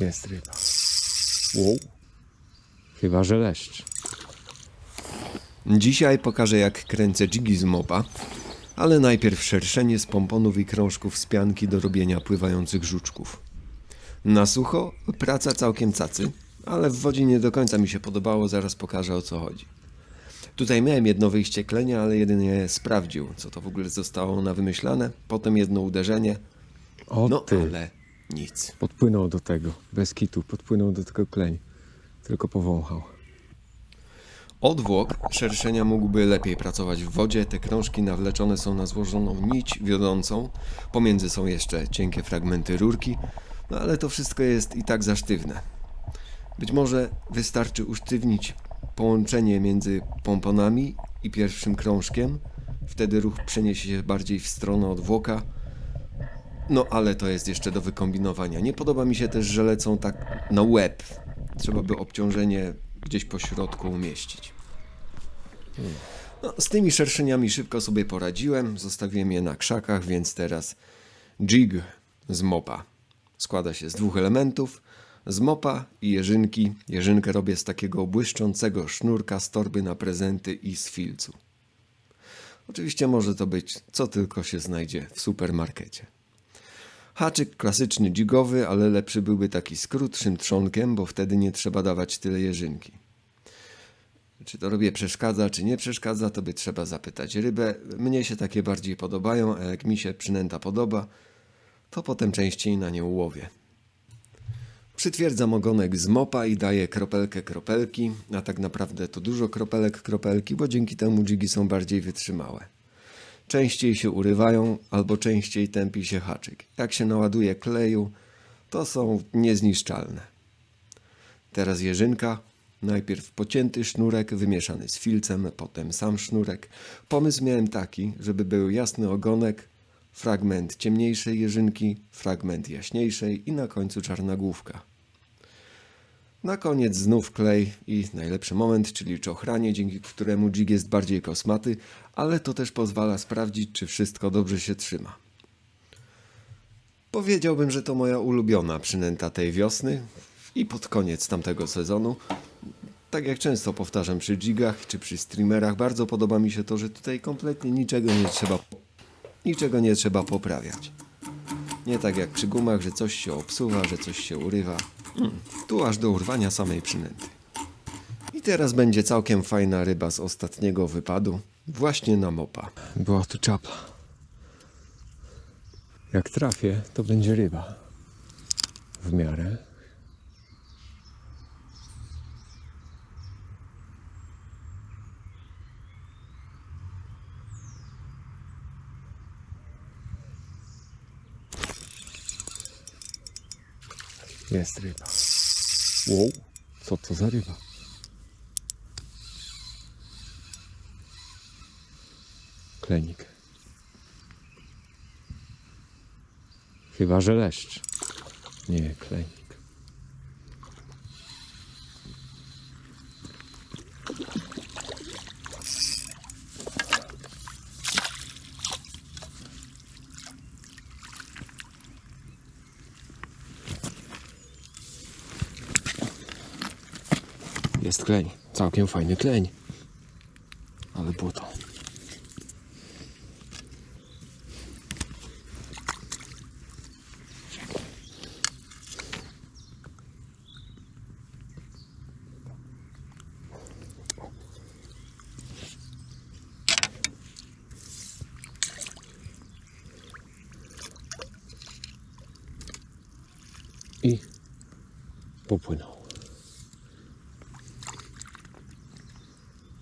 Jest ryba. Wow. Chyba, że leszcz. Dzisiaj pokażę jak kręcę dżigi z mopa, ale najpierw szerszenie z pomponów i krążków z pianki do robienia pływających żuczków. Na sucho praca całkiem cacy, ale w wodzie nie do końca mi się podobało, zaraz pokażę o co chodzi. Tutaj miałem jedno wyjście klenia, ale jedynie sprawdził, co to w ogóle zostało na wymyślane, potem jedno uderzenie, O no ty. ale nic. Podpłynął do tego. Bez kitu. Podpłynął do tego kleń. Tylko powąchał. Odwłok szerszenia mógłby lepiej pracować w wodzie. Te krążki nawleczone są na złożoną nić wiodącą. Pomiędzy są jeszcze cienkie fragmenty rurki, no ale to wszystko jest i tak za sztywne. Być może wystarczy usztywnić połączenie między pomponami i pierwszym krążkiem. Wtedy ruch przeniesie się bardziej w stronę odwłoka. No ale to jest jeszcze do wykombinowania. Nie podoba mi się też, że lecą tak na łeb. Trzeba by obciążenie gdzieś po środku umieścić. No, z tymi szerszeniami szybko sobie poradziłem. Zostawiłem je na krzakach, więc teraz jig z mopa. Składa się z dwóch elementów. Z mopa i jeżynki. Jeżynkę robię z takiego błyszczącego sznurka z torby na prezenty i z filcu. Oczywiście może to być co tylko się znajdzie w supermarkecie. Haczyk klasyczny dzigowy, ale lepszy byłby taki z krótszym trzonkiem, bo wtedy nie trzeba dawać tyle jeżynki. Czy to robię przeszkadza, czy nie przeszkadza, to by trzeba zapytać rybę. Mnie się takie bardziej podobają, a jak mi się przynęta podoba, to potem częściej na nią łowię. Przytwierdzam ogonek z mopa i daję kropelkę kropelki, a tak naprawdę to dużo kropelek kropelki, bo dzięki temu dżigi są bardziej wytrzymałe. Częściej się urywają albo częściej tępi się haczyk. Jak się naładuje kleju, to są niezniszczalne. Teraz jeżynka. Najpierw pocięty sznurek wymieszany z filcem, potem sam sznurek. Pomysł miałem taki, żeby był jasny ogonek, fragment ciemniejszej jeżynki, fragment jaśniejszej i na końcu czarna główka. Na koniec znów klej i najlepszy moment, czyli czochranie, dzięki któremu dżig jest bardziej kosmaty, ale to też pozwala sprawdzić, czy wszystko dobrze się trzyma. Powiedziałbym, że to moja ulubiona przynęta tej wiosny i pod koniec tamtego sezonu. Tak jak często powtarzam przy jigach czy przy streamerach, bardzo podoba mi się to, że tutaj kompletnie niczego nie trzeba, niczego nie trzeba poprawiać. Nie tak jak przy gumach, że coś się obsuwa, że coś się urywa. Tu aż do urwania samej przynęty. I teraz będzie całkiem fajna ryba z ostatniego wypadu, właśnie na mopa. Była tu czapla. Jak trafię, to będzie ryba. W miarę. Jest ryba. Wow, co to za ryba? Klenik. Chyba, że leszcz. Nie, klenik. Jest kleń. Całkiem fajny kleń. Ale błoto. I popłynął.